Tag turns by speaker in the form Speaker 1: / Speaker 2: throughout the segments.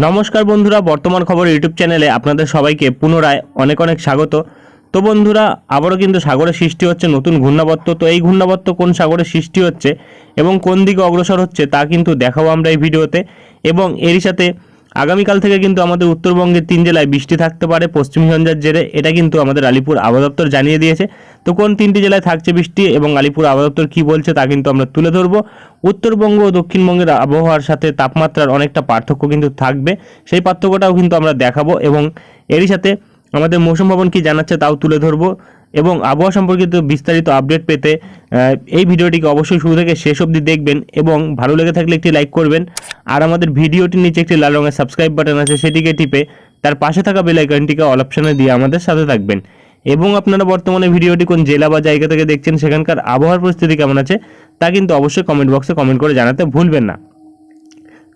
Speaker 1: নমস্কার বন্ধুরা, বর্তমান খবর ইউটিউব চ্যানেলে আপনাদের সবাইকে পুনরায় অনেক অনেক স্বাগত। তো বন্ধুরা, আবারও কিন্তু সাগরে সৃষ্টি হচ্ছে নতুন ঘূর্ণাবর্ত। তো এই ঘূর্ণাবর্ত কোন সাগরে সৃষ্টি হচ্ছে এবং কোন দিকে অগ্রসর হচ্ছে তা কিন্তু দেখাবো আমরা এই ভিডিওতে। এবং এরই সাথে আগামীকাল থেকে কিন্তু আমাদের উত্তরবঙ্গের তিন জেলায় বৃষ্টি থাকতে পারে, পশ্চিম ঝঞ্ঝার জেরে। এটা কিন্তু আমাদের আলিপুর আবহাওয়া দপ্তর জানিয়ে দিয়েছে। তো কোন তিনটি জেলায় থাকছে বৃষ্টি এবং আলিপুর আবহাওয়া কী বলছে তা কিন্তু আমরা তুলে ধরবো। উত্তরবঙ্গ ও দক্ষিণবঙ্গের আবহাওয়ার সাথে তাপমাত্রার অনেকটা পার্থক্য কিন্তু থাকবে। সেই পার্থক্যটাও কিন্তু আমরা দেখাবো এবং এরই সাথে আমাদের মৌসুম ভবন কি জানাচ্ছে তাও তুলে ধরবো। এবং আবহাওয়া সম্পর্কিত বিস্তারিত আপডেট পেতে এই ভিডিওটিকে অবশ্যই শুরু থেকে শেষ অবধি দেখবেন এবং ভালো লেগে থাকলে একটি লাইক করবেন। আর আমাদের ভিডিওটির নিচে একটি লাল রঙের সাবস্ক্রাইব বাটন আছে, সেটিকে টিপে তার পাশে থাকা বেল আইকনটিকে অল অপশনে দিয়ে আমাদের সাথে থাকবেন। এবং আপনারা বর্তমানে ভিডিওটি কোন জেলা বা জায়গা থেকে দেখছেন, সেখানকার আবহাওয়ার পরিস্থিতি কেমন আছে, তা কিন্তু অবশ্যই কমেন্ট বক্সে কমেন্ট করে জানাতে ভুলবেন না।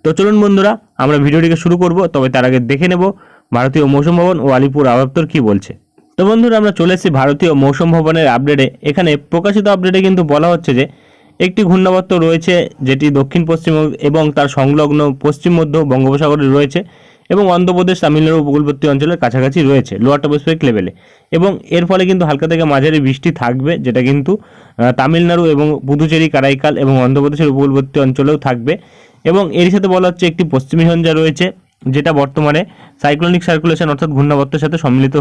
Speaker 1: তো চলুন বন্ধুরা, আমরা ভিডিওটিকে শুরু করব, তবে তার আগে দেখে নেব ভারতীয় মৌসুম ভবন ও আলিপুর আবহাওয়া কি বলছে। তো বন্ধুরা, আমরা চলে এসেছি ভারতীয় মৌসুম ভবনের আপডেটে এখানে প্রকাশিত আপডেটে কিন্তু বলা হচ্ছে যে, একটি ঘূর্ণাবর্ত রয়েছে, যেটি দক্ষিণ, পশ্চিম এবং তার সংলগ্ন পশ্চিম, মধ্য বঙ্গোপসাগরে রয়েছে এবং অন্ধ্রপ্রদেশ, তামিলনাড়ু উপকূলবর্তী অঞ্চলের কাছাকাছি রয়েছে লোয়ার টপোস্ফিরিক লেভেলে এবং এর ফলে কিন্তু হালকা থেকে মাঝারি বৃষ্টি থাকবে, যেটা কিন্তু তামিলনাড়ু এবং পুদুচেরি, কারাইকাল এবং অন্ধ্রপ্রদেশের উপকূলবর্তী অঞ্চলেও থাকবে। এবং এর সাথে বলা হচ্ছে, একটি পশ্চিমী সঞ্জা রয়েছে। যেটা বর্তমানে সাইক্লোনিক সার্কুলেশন অর্থাৎ ঘূর্ণাবর্তের সাথে সম্মিলিত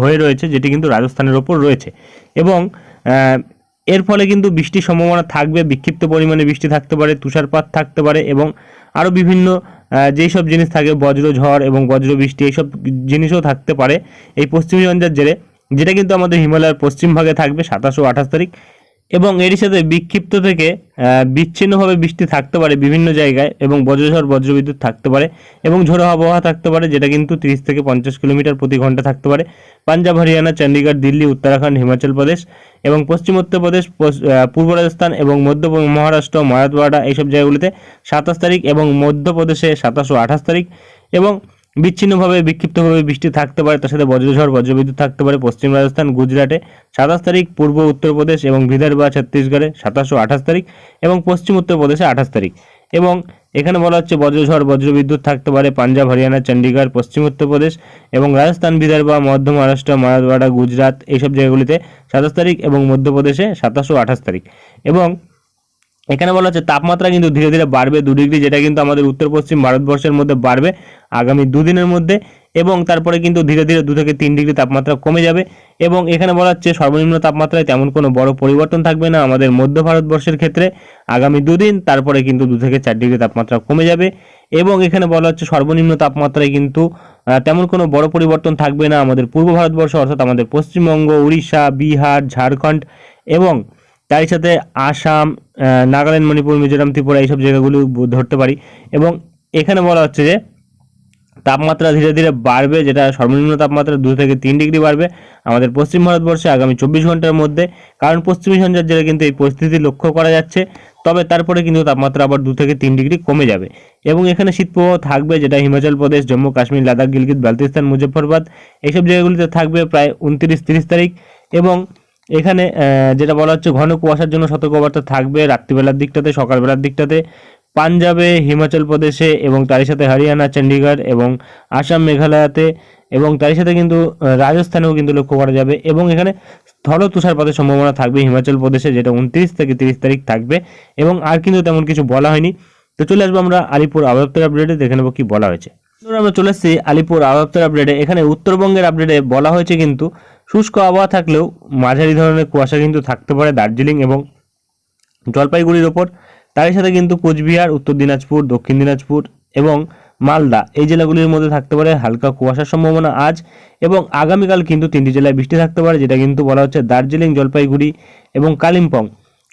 Speaker 1: হয়ে রয়েছে, যেটি কিন্তু রাজস্থানের ওপর রয়েছে। এবং এর ফলে কিন্তু বৃষ্টির সম্ভাবনা থাকবে, বিক্ষিপ্ত পরিমাণে বৃষ্টি থাকতে পারে, তুষারপাত থাকতে পারে এবং আরও বিভিন্ন যেই সব জিনিস থাকে, বজ্র, ঝড় এবং বজ্র বৃষ্টি এইসব জিনিসও থাকতে পারে। এই পশ্চিমী ঝঞ্ঝার জেরে যেটা কিন্তু আমাদের হিমালয়ের পশ্চিম ভাগে থাকবে, সাতাশ ও আঠাশ তারিখ। এবং এরই সাথে বিক্ষিপ্ত থেকে বিচ্ছিন্নভাবে বৃষ্টি থাকতে পারে বিভিন্ন জায়গায় এবং বজ্রঝড়, বজ্রবিদ্যুৎ থাকতে পারে এবং ঝোড়ো আবহাওয়া থাকতে পারে, যেটা কিন্তু তিরিশ থেকে পঞ্চাশ কিলোমিটার প্রতি ঘণ্টা থাকতে পারে। পাঞ্জাব, হরিয়ানা চণ্ডীগড় দিল্লি, উত্তরাখণ্ড, হিমাচল প্রদেশ এবং পশ্চিম উত্তরপ্রদেশ পূর্ব রাজস্থান এবং মধ্য মহারাষ্ট্র, মারাঠওয়াড়া এইসব জায়গাগুলিতে সাতাশ তারিখ এবং মধ্যপ্রদেশে সাতাশ ও আঠাশ তারিখ এবং বিচ্ছিন্নভাবে, বিক্ষিপ্তভাবে বৃষ্টি থাকতে পারে, তার সাথে বজ্রঝড়, বজ্রবিদ্যুৎ থাকতে পারে পশ্চিম রাজস্থান, গুজরাটে সাতাশ তারিখ, পূর্ব উত্তরপ্রদেশ এবং বিদর্ভ ছত্তিশগড়ে সাতাশ ও আঠাশ তারিখ এবং পশ্চিম উত্তরপ্রদেশে আঠাশ তারিখ। এবং এখানে বলা হচ্ছে বজ্রঝড়, বজ্রবিদ্যুৎ থাকতে পারে পাঞ্জাব, হরিয়ানা চণ্ডীগড় পশ্চিম উত্তরপ্রদেশ এবং রাজস্থান, বিদর্ভ, মধ্য মহারাষ্ট্র, মারাঠওয়াড়া, গুজরাট এইসব জায়গাগুলিতে সাতাশ তারিখ এবং মধ্যপ্রদেশে সাতাশ ও আঠাশ তারিখ। এবং এখানে বলা হচ্ছে তাপমাত্রা কিন্তু ধীরে ধীরে বাড়বে, দু ডিগ্রি যেটা কিন্তু আমাদের উত্তর পশ্চিম ভারতবর্ষের মধ্যে বাড়বে আগামী দুদিনের মধ্যে এবং তারপরে কিন্তু ধীরে ধীরে দু থেকে তিন ডিগ্রি তাপমাত্রা কমে যাবে এবং এখানে বলা হচ্ছে সর্বনিম্ন তাপমাত্রায় তেমন কোনো বড় পরিবর্তন থাকবে না আমাদের মধ্য ভারতবর্ষের ক্ষেত্রে। আগামী দুদিন তারপরে কিন্তু দু থেকে চার ডিগ্রি তাপমাত্রা কমে যাবে এবং এখানে বলা হচ্ছে সর্বনিম্ন তাপমাত্রায় কিন্তু তেমন কোনো বড় পরিবর্তন থাকবে না আমাদের পূর্ব ভারতবর্ষ অর্থাৎ আমাদের পশ্চিমবঙ্গ, উড়িষ্যা, বিহার, ঝাড়খণ্ড এবং তারই সাথে আসাম নাগাল্যান্ড, মণিপুর, মিজোরাম, ত্রিপুরা এইসব জায়গাগুলো ধরতে পারি। এবং এখানে বলা হচ্ছে যে, তাপমাত্রা ধীরে ধীরে বাড়বে, যেটা সর্বনিম্ন তাপমাত্রা দু থেকে তিন ডিগ্রি বাড়বে আমাদের পশ্চিম ভারতবর্ষে আগামী চব্বিশ ঘণ্টার মধ্যে। কারণ পশ্চিমী সঞ্চার জেরে কিন্তু এই পরিস্থিতি লক্ষ্য করা যাচ্ছে, তবে তারপরে কিন্তু তাপমাত্রা আবার দু থেকে তিন ডিগ্রি কমে যাবে। এবং এখানে শীতপ্রবাহ থাকবে, যেটা হিমাচল প্রদেশ, জম্মু, কাশ্মীর, লাদাখ, গিলগিত বালতিস্তান মুজফ্ফরবাদ এইসব জায়গাগুলিতে থাকবে প্রায় উনত্রিশ, তিরিশ তারিখ। এবং এখানে যেটা বলা হচ্ছে ঘন কুয়াশার জন্য সতর্কবার্তা থাকবে রাত্রিবেলার দিকটাতে, সকালবেলার দিকটাতে। পাঞ্জাবে, হিমাচল প্রদেশে এবং তারই সাথে হরিয়ানা চণ্ডীগড় এবং আসাম, মেঘালয়াতে এবং তারই সাথে কিন্তু রাজস্থানেও কিন্তু লক্ষ্য করা যাবে এবং এখানে স্থল তুষারপাতের সম্ভাবনা থাকবে হিমাচল প্রদেশে, যেটা উনত্রিশ থেকে তিরিশ তারিখ থাকবে এবং আর কিন্তু তেমন কিছু বলা হয়নি। তো চলে আসব আমরা আলিপুর আবহাওয়া আপডেটে, দেখে নেব কি বলা হয়েছে। আমরা চলে এসেছি আলিপুর আবহাওয়া আপডেটে, এখানে উত্তরবঙ্গের আপডেটে বলা হয়েছে কিন্তু শুষ্ক আবহাওয়া থাকলেও মাঝারি ধরনের কুয়াশা কিন্তু থাকতে পারে দার্জিলিং এবং জলপাইগুড়ির ওপর। তারই সাথে কিন্তু কোচবিহার, উত্তর দিনাজপুর, দক্ষিণ দিনাজপুর এবং মালদা এই জেলাগুলির মধ্যে থাকতে পারে হালকা কুয়াশার সম্ভাবনা আজ এবং আগামীকাল কিন্তু তিনটি জেলায় বৃষ্টি থাকতে পারে, যেটা কিন্তু বলা হচ্ছে দার্জিলিং, জলপাইগুড়ি এবং কালিম্পং।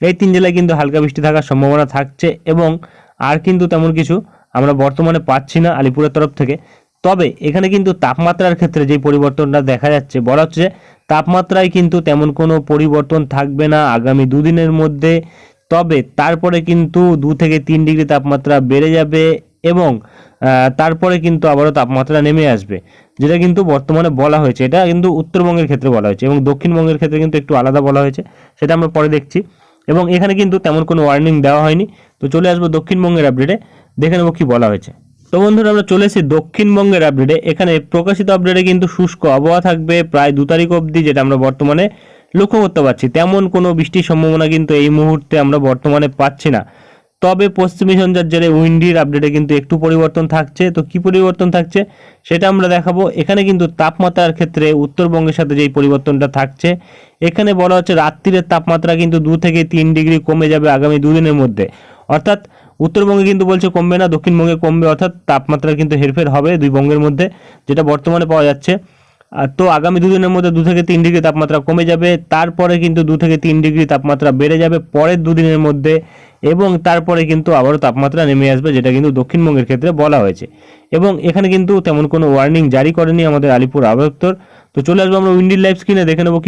Speaker 1: এই তিন জেলায় কিন্তু হালকা বৃষ্টি থাকার সম্ভাবনা থাকছে এবং আর কিন্তু তেমন কিছু আমরা বর্তমানে পাচ্ছি না আলিপুরের তরফ থেকে। তবে এখানে কিন্তু তাপমাত্রার ক্ষেত্রে যে পরিবর্তনটা দেখা যাচ্ছে, বলা হচ্ছে তাপমাত্রায় কিন্তু তেমন কোনো পরিবর্তন থাকবে না আগামী দুদিনের মধ্যে। তবে তারপরে কিন্তু দু থেকে তিন ডিগ্রি তাপমাত্রা বেড়ে যাবে এবং তারপরে কিন্তু আবারও তাপমাত্রা নেমে আসবে, যেটা কিন্তু বর্তমানে বলা হয়েছে। এটা কিন্তু উত্তরবঙ্গের ক্ষেত্রে বলা হয়েছে এবং দক্ষিণবঙ্গের ক্ষেত্রে কিন্তু একটু আলাদা বলা হয়েছে, সেটা আমরা পরে দেখছি। এবং এখানে কিন্তু তেমন কোনো ওয়ার্নিং দেওয়া হয়নি। তো চলে আসব দক্ষিণবঙ্গের আপডেটে দেখে নেব কি বলা হয়েছে। তো বন্ধুরা, আমরা চলে এসেছি দক্ষিণবঙ্গের আপডেটে এখানে প্রকাশিত আপডেটে কিন্তু শুষ্ক আবহাওয়া থাকবে প্রায় দু তারিখ অবধি, যেটা আমরা বর্তমানে লক্ষ্য করতে পারছি। তেমন কোনো বৃষ্টির সম্ভাবনা কিন্তু এই মুহূর্তে আমরা বর্তমানে পাচ্ছি না। তবে পশ্চিমী ঝঞ্ঝার জেরে উইন্ডির আপডেটে কিন্তু একটু পরিবর্তন থাকছে। তো কি পরিবর্তন থাকছে, সেটা আমরা দেখাবো। এখানে কিন্তু তাপমাত্রার ক্ষেত্রে উত্তরবঙ্গের সাথে যেই পরিবর্তনটা থাকছে, এখানে বলা হচ্ছে রাত্রিরের তাপমাত্রা কিন্তু দু থেকে তিন ডিগ্রি কমে যাবে আগামী দুদিনের মধ্যে। অর্থাৎ উত্তরবঙ্গে কিন্তু বলছে কমবে না, দক্ষিণবঙ্গে কমবে, অর্থাৎ তাপমাত্রা কিন্তু হেরফের হবে দুই বঙ্গের মধ্যে, যেটা বর্তমানে পাওয়া যাচ্ছে। তো আগামী দুদিনের মধ্যে দু থেকে তিন ডিগ্রি তাপমাত্রা কমে যাবে, তারপরে কিন্তু দু থেকে তিন ডিগ্রি তাপমাত্রা বেড়ে যাবে পরের দুদিনের মধ্যে, এবং তারপরে কিন্তু আবারও তাপমাত্রা নেমে আসবে, যেটা কিন্তু দক্ষিণবঙ্গের ক্ষেত্রে বলা হয়েছে। এবং এখানে কিন্তু তেমন কোনো ওয়ার্নিং জারি করেনি আমাদের আলিপুর আবহাওয়া তো চলে আসব আমরা উইন্ডির লাইভ স্ক্রিনে, দেখে নেব কি